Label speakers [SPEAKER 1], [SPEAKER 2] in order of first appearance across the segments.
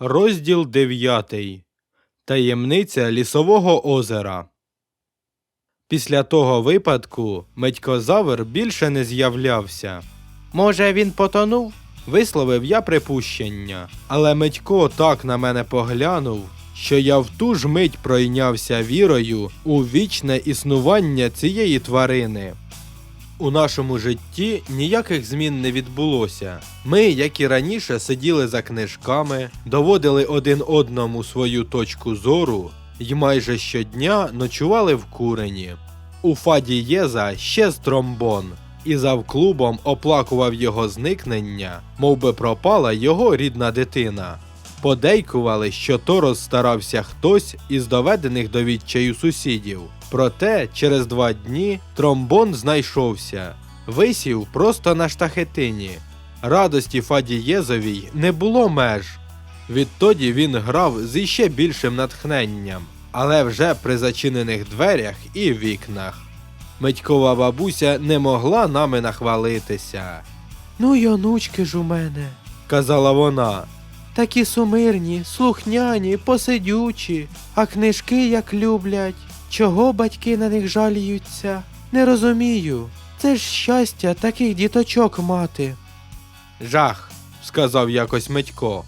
[SPEAKER 1] Розділ 9. Таємниця лісового озера. Після того випадку Медькозавр більше не з'являвся. Може, він потонув? Висловив я припущення, але Медько так на мене поглянув, що я в ту ж мить пройнявся вірою у вічне існування цієї тварини. У нашому житті ніяких змін не відбулося. Ми, як і раніше, сиділи за книжками, доводили один одному свою точку зору і майже щодня ночували в курені. У Фаді Єза ще з тромбон, і завклубом оплакував його зникнення, мов би пропала його рідна дитина. Подейкували, що то розстарався хтось із доведених до відчаю сусідів. Проте через два дні тромбон знайшовся, висів просто на штахетині. Радості Фадієзовій не було меж. Відтоді він грав з іще більшим натхненням, але вже при зачинених дверях і вікнах. Митькова бабуся не могла нами нахвалитися. Ну й онучки ж у мене, казала вона. Такі сумирні, слухняні, посидючі, а книжки як люблять. Чого батьки на них жаліються? Не розумію. Це ж щастя таких діточок мати. Жах, сказав якось Митько.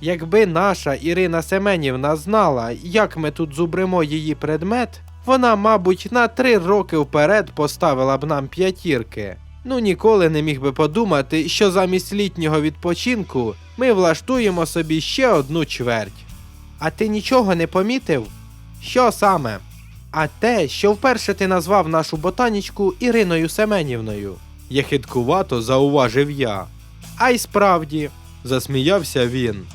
[SPEAKER 1] Якби наша Ірина Семенівна знала, як ми тут зубримо її предмет, вона, мабуть, на три роки вперед поставила б нам п'ятірки. Ну ніколи не міг би подумати, що замість літнього відпочинку ми влаштуємо собі ще одну чверть. А ти нічого не помітив? Що саме? А те, що вперше ти назвав нашу ботанічку Іриною Семенівною. Єхидкувато зауважив я. А й справді, засміявся він.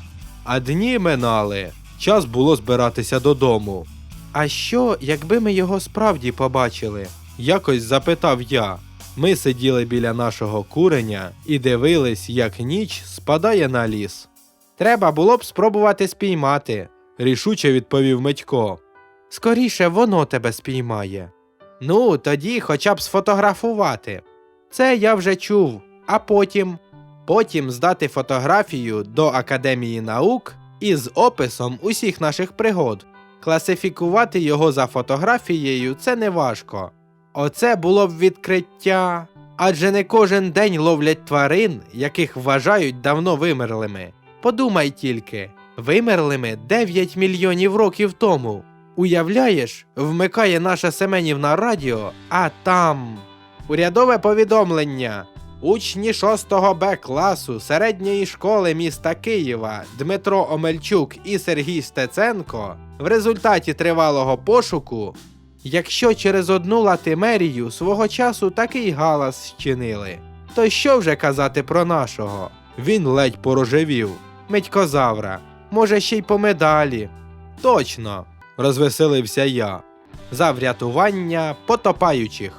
[SPEAKER 1] А дні минали. Час було збиратися додому. А що, якби ми його справді побачили? Якось запитав я. Ми сиділи біля нашого куреня і дивились, як ніч спадає на ліс. Треба було б спробувати спіймати, рішуче відповів Митько. Скоріше воно тебе спіймає. Ну, тоді хоча б сфотографувати. Це я вже чув, а потім. Потім здати фотографію до Академії наук із описом усіх наших пригод. Класифікувати його за фотографією це не важко. Оце було б відкриття. Адже не кожен день ловлять тварин, яких вважають давно вимерлими. Подумай тільки, вимерлими 9 мільйонів років тому. Уявляєш, вмикає наша Семенівна радіо, а там. Урядове повідомлення. Учні 6 Б класу середньої школи міста Києва Дмитро Омельчук і Сергій Стеценко в результаті тривалого пошуку, якщо через одну латимерію свого часу такий галас щинили, то що вже казати про нашого? Він ледь порожевів. Медькозавра, може ще й по медалі. Точно, розвеселився я. За врятування потопаючих.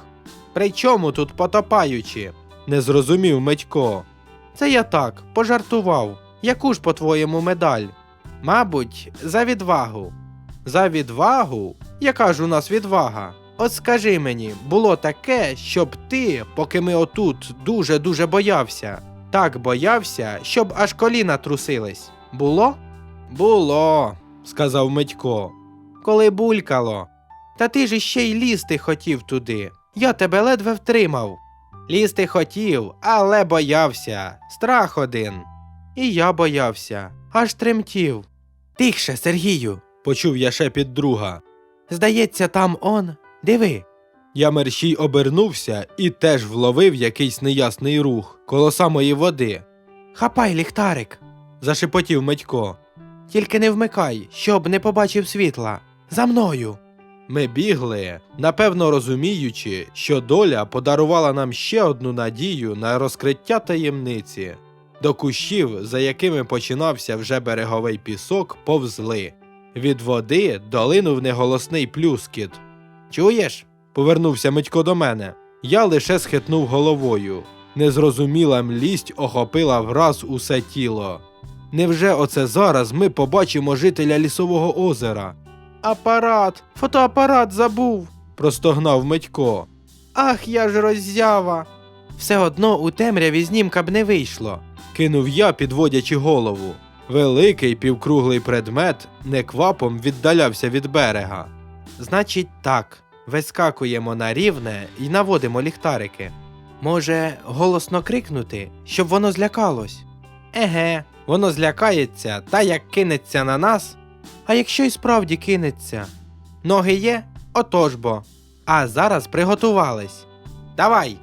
[SPEAKER 1] При чому тут потопаючі? Не зрозумів Медько. Це я так, пожартував. Яку ж, по-твоєму, медаль? Мабуть, за відвагу. За відвагу? Яка ж у нас відвага? От скажи мені, було таке, щоб ти, поки ми отут дуже-дуже боявся, так боявся, щоб аж коліна трусились. Було? Було, сказав Митько. Коли булькало. Та ти ж іще й лізти хотів туди. Я тебе ледве втримав. Лізти хотів, але боявся. Страх один. І я боявся, аж тремтів. Тихше, Сергію, почув я шепіт друга. Здається, там он. Диви. Я мерщій обернувся і теж вловив якийсь неясний рух коло самої води. Хапай ліхтарик, зашепотів Медько. Тільки не вмикай, щоб не побачив світла. За мною. Ми бігли, напевно розуміючи, що доля подарувала нам ще одну надію на розкриття таємниці. До кущів, за якими починався вже береговий пісок, повзли. Від води долинув неголосний плюскіт. Чуєш? повернувся Митько до мене. Я лише схитнув головою. Незрозуміла млість охопила враз усе тіло. Невже оце зараз ми побачимо жителя лісового озера? Апарат, фотоапарат забув, простогнав Митько. Ах, я ж роззява. Все одно у темряві знімка б не вийшло, кинув я, підводячи голову. Великий півкруглий предмет неквапом віддалявся від берега. Значить, так, вискакуємо на рівне і наводимо ліхтарики. Може, голосно крикнути, щоб воно злякалось? Еге, воно злякається та як кинеться на нас. А якщо й справді кинеться? Ноги є? Отож бо. А зараз приготувались. Давай.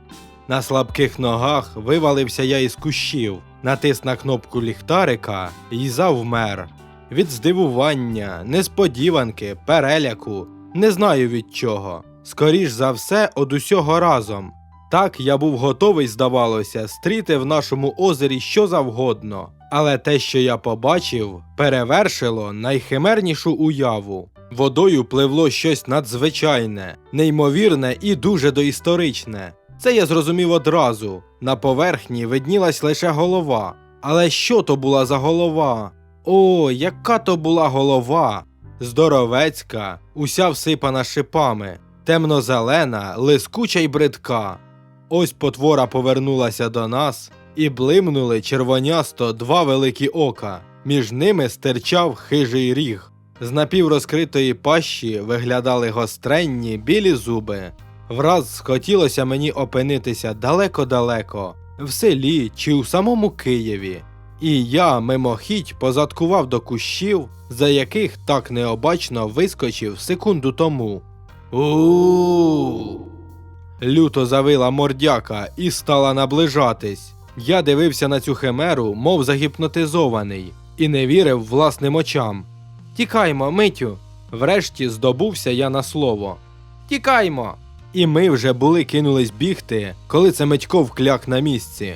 [SPEAKER 1] На слабких ногах вивалився я із кущів, натис на кнопку ліхтарика і завмер. Від здивування, несподіванки, переляку, не знаю від чого. Скоріш за все, од усього разом. Так я був готовий, здавалося, стріти в нашому озері що завгодно. Але те, що я побачив, перевершило найхимернішу уяву. Водою пливло щось надзвичайне, неймовірне і дуже доісторичне. Це я зрозумів одразу. На поверхні виднілась лише голова. Але що то була за голова? О, яка то була голова! Здоровецька, уся всипана шипами, темно-зелена, лискуча й бридка. Ось потвора повернулася до нас, і блимнули червонясто два великі ока. Між ними стирчав хижий ріг. З напіврозкритої пащі виглядали гостренні білі зуби. Враз схотілося мені опинитися далеко-далеко, в селі чи у самому Києві. І я мимохідь позадкував до кущів, за яких так необачно вискочив секунду тому. у Люто завила мордяка і стала наближатись. Я дивився на цю химеру, мов загіпнотизований, і не вірив власним очам. Тікаймо, митю. Врешті здобувся я на слово. Тікаймо. І ми вже були кинулись бігти, коли це Митько вкляк на місці.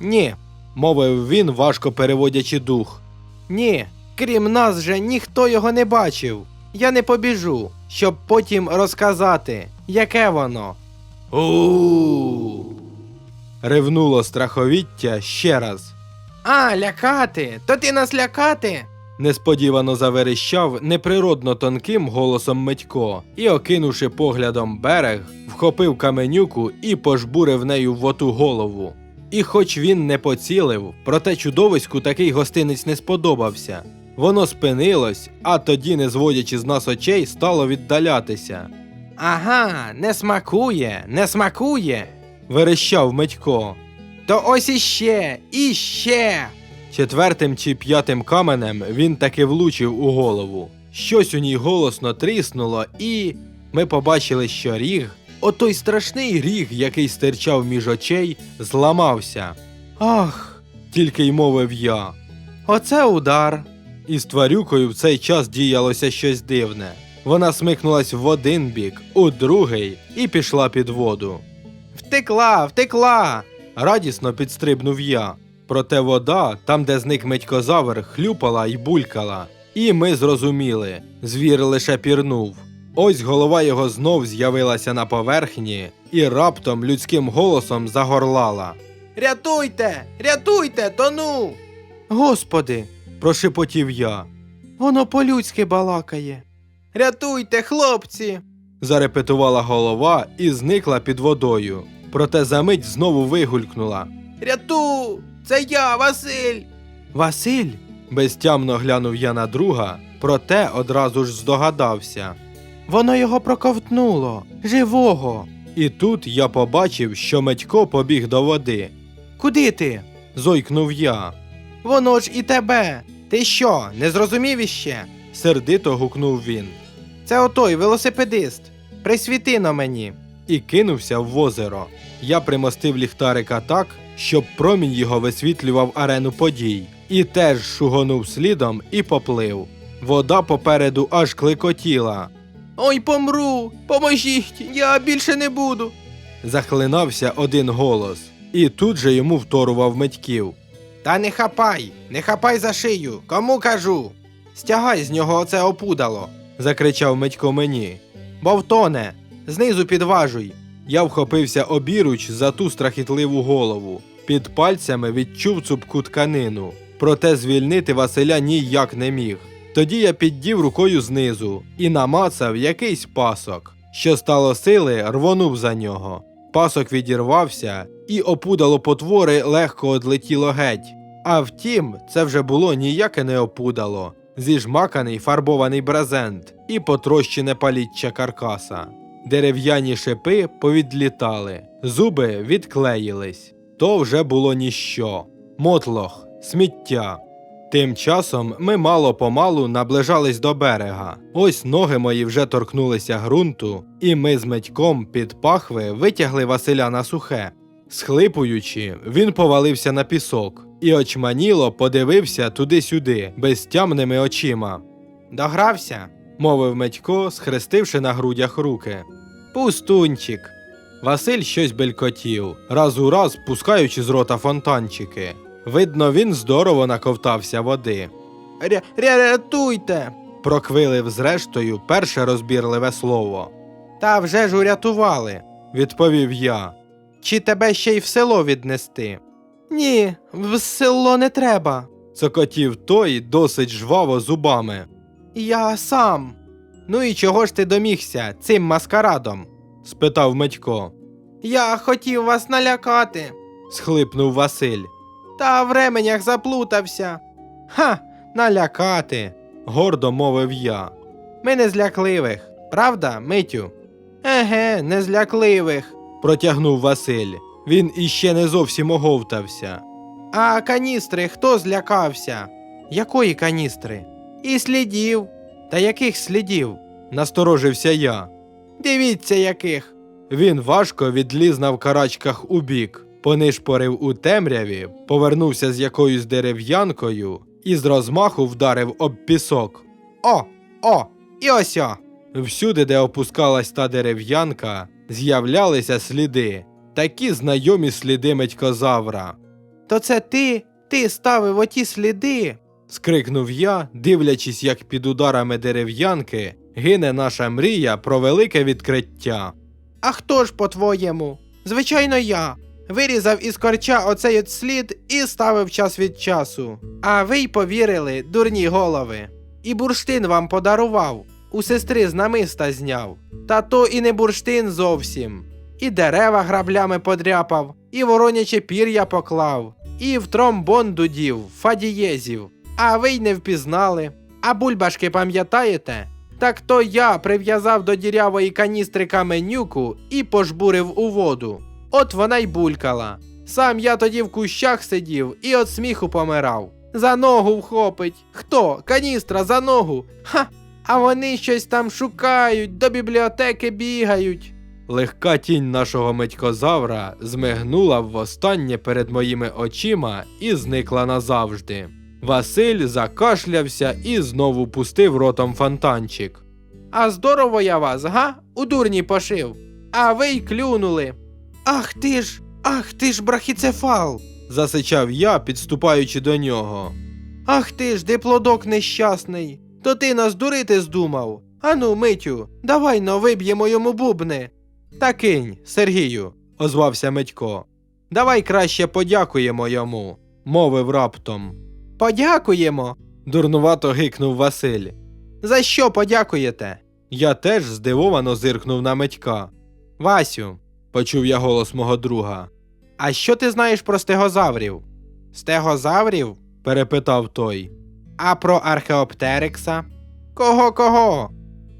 [SPEAKER 1] Ні, мовив він, важко переводячи дух. Ні, крім нас же ніхто його не бачив. Я не побіжу, щоб потім розказати, яке воно. у Ревнуло страховіття ще раз. А, лякати, то ти нас лякати. Несподівано заверещав неприродно тонким голосом Митько і, окинувши поглядом берег, вхопив каменюку і пожбурив нею в оту голову. І хоч він не поцілив, проте чудовиську такий гостинець не сподобався. Воно спинилось, а тоді, не зводячи з нас очей, стало віддалятися. Ага, не смакує, не смакує. Верещав Митько. То ось іще, іще. Четвертим чи п'ятим каменем він таки влучив у голову. Щось у ній голосно тріснуло, і ми побачили, що ріг, отой страшний ріг, який стирчав між очей, зламався. Ах, тільки й мовив я. Оце удар. І з тварюкою в цей час діялося щось дивне. Вона смикнулась в один бік, у другий і пішла під воду. Втекла, втекла. радісно підстрибнув я. Проте вода, там, де зник медькозавр, хлюпала й булькала. І ми зрозуміли, звір лише пірнув. Ось голова його знов з'явилася на поверхні і раптом людським голосом загорлала. Рятуйте, рятуйте, тону. Господи, прошепотів я. Воно по-людськи балакає. Рятуйте, хлопці. зарепетувала голова і зникла під водою. Проте за мить знову вигулькнула. Ряту! Це я, Василь. Василь? безтямно глянув я на друга, проте одразу ж здогадався. Воно його проковтнуло, живого. І тут я побачив, що Медько побіг до води. Куди ти? зойкнув я. Воно ж і тебе. Ти що, не зрозумів іще? сердито гукнув він. Це отой велосипедист. Присвіти на мені. І кинувся в озеро. Я примостив ліхтарика так, щоб промінь його висвітлював арену подій, і теж шугонув слідом і поплив. Вода попереду аж клекотіла. Ой, помру! Поможіть! Я більше не буду. захлинався один голос, і тут же йому вторував Митьків. Та не хапай, не хапай за шию, кому кажу. Стягай з нього оце опудало, закричав Митько мені. Бо втоне, знизу підважуй. Я вхопився обіруч за ту страхітливу голову. Під пальцями відчув цупку тканину. Проте звільнити Василя ніяк не міг. Тоді я піддів рукою знизу і намацав якийсь пасок. Що стало сили, рвонув за нього. Пасок відірвався, і опудало потвори легко одлетіло геть. А втім, це вже було ніяке не опудало. Зіжмаканий фарбований брезент і потрощене паліччя каркаса. Дерев'яні шипи повідлітали, зуби відклеїлись. То вже було ніщо. Мотлох, сміття. Тим часом ми мало помалу наближались до берега. Ось ноги мої вже торкнулися ґрунту, і ми з медьком під пахви витягли Василя на сухе. Схлипуючи, він повалився на пісок і очманіло подивився туди-сюди, безтямними очима. Догрався, мовив Медько, схрестивши на грудях руки. Пустунчик. Василь щось белькотів, раз у раз пускаючи з рота фонтанчики. Видно, він здорово наковтався води. Ря- Рятуйте. проквилив зрештою перше розбірливе слово. Та вже ж урятували, відповів я. Чи тебе ще й в село віднести? Ні, в село не треба, цокотів той досить жваво зубами. Я сам. Ну і чого ж ти домігся цим маскарадом? спитав Медько. Я хотів вас налякати, схлипнув Василь. Та в ременях заплутався. Ха, налякати, гордо мовив я. Ми не злякливих, правда, Митю? Еге, не злякливих, протягнув Василь. Він іще не зовсім оговтався. А каністри хто злякався? Якої каністри? І слідів. Та яких слідів? насторожився я. Дивіться, яких. Він важко відліз на вкарачках у бік, понишпорив у темряві, повернувся з якоюсь дерев'янкою і з розмаху вдарив об пісок. О, о, і ось о. Всюди, де опускалась та дерев'янка, з'являлися сліди, такі знайомі сліди медькозавра. То це ти, ти ставив оті сліди. Скрикнув я, дивлячись, як під ударами дерев'янки гине наша мрія про велике відкриття. А хто ж, по-твоєму? Звичайно, я. Вирізав із корча оцей от слід і ставив час від часу. А ви й повірили, дурні голови. І бурштин вам подарував, у сестри з намиста зняв. Та то і не бурштин зовсім. І дерева граблями подряпав, і вороняче пір'я поклав, і в тромбон дудів, фадієзів. А ви й не впізнали. А бульбашки пам'ятаєте? Так то я прив'язав до дірявої каністри каменюку і пожбурив у воду. От вона й булькала. Сам я тоді в кущах сидів і от сміху помирав. За ногу вхопить. Хто? Каністра за ногу. Ха! А вони щось там шукають, до бібліотеки бігають. Легка тінь нашого медькозавра змигнула востаннє перед моїми очима і зникла назавжди. Василь закашлявся і знову пустив ротом фонтанчик. А здорово я вас, га? У дурні пошив. А ви й клюнули. Ах ти ж, ах ти ж, брахіцефал. засичав я, підступаючи до нього. Ах ти ж, диплодок нещасний. То ти нас дурити здумав. Ану, Митю, давай но виб'ємо йому бубни. Та кинь, Сергію, озвався Митько. Давай краще подякуємо йому, мовив раптом. Подякуємо. дурнувато гикнув Василь. За що подякуєте? Я теж здивовано зиркнув на Митька. Васю, почув я голос мого друга. А що ти знаєш про стегозаврів? Стегозаврів? перепитав той. А про археоптерикса? Кого кого?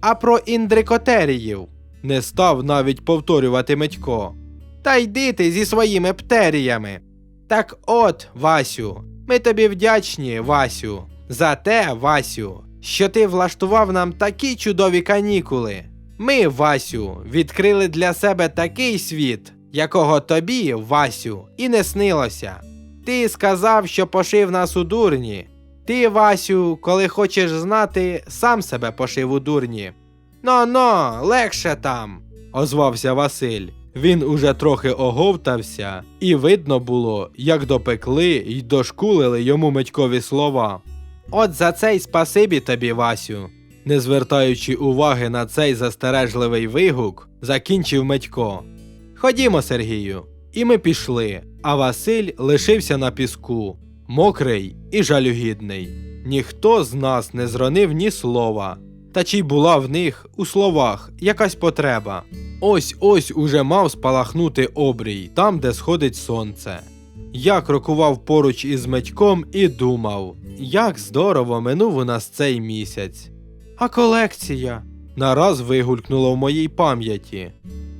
[SPEAKER 1] А про індрикотеріїв? Не став навіть повторювати Митько. Та йди ти зі своїми птеріями. Так от, Васю, ми тобі вдячні, Васю, за те, Васю, що ти влаштував нам такі чудові канікули. Ми, Васю, відкрили для себе такий світ, якого тобі, Васю, і не снилося. Ти сказав, що пошив нас у дурні. Ти, Васю, коли хочеш знати, сам себе пошив у дурні. Но-но, легше там, озвався Василь. Він уже трохи оговтався, і видно було, як допекли й дошкулили йому Митькові слова. От за цей спасибі тобі, Васю. Не звертаючи уваги на цей застережливий вигук, закінчив Митько. Ходімо, Сергію. І ми пішли, а Василь лишився на піску, мокрий і жалюгідний. Ніхто з нас не зронив ні слова. Та чи була в них у словах якась потреба? Ось ось уже мав спалахнути обрій, там, де сходить сонце. Я крокував поруч із Митьком і думав, як здорово минув у нас цей місяць. А колекція? Нараз вигулькнуло в моїй пам'яті.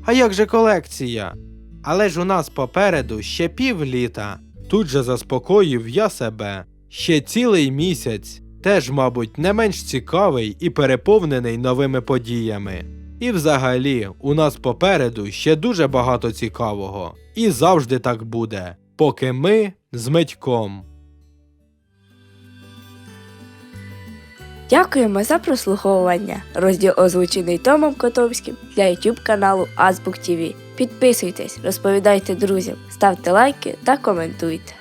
[SPEAKER 1] А як же колекція? Але ж у нас попереду ще пів літа. Тут же заспокоїв я себе. Ще цілий місяць, теж, мабуть, не менш цікавий і переповнений новими подіями. І взагалі, у нас попереду ще дуже багато цікавого. І завжди так буде, поки ми з Митьком.
[SPEAKER 2] Дякуємо за прослуховування. Розділ озвучений Томом Котовським для YouTube каналу Азбук ТВ. Підписуйтесь, розповідайте друзям, ставте лайки та коментуйте.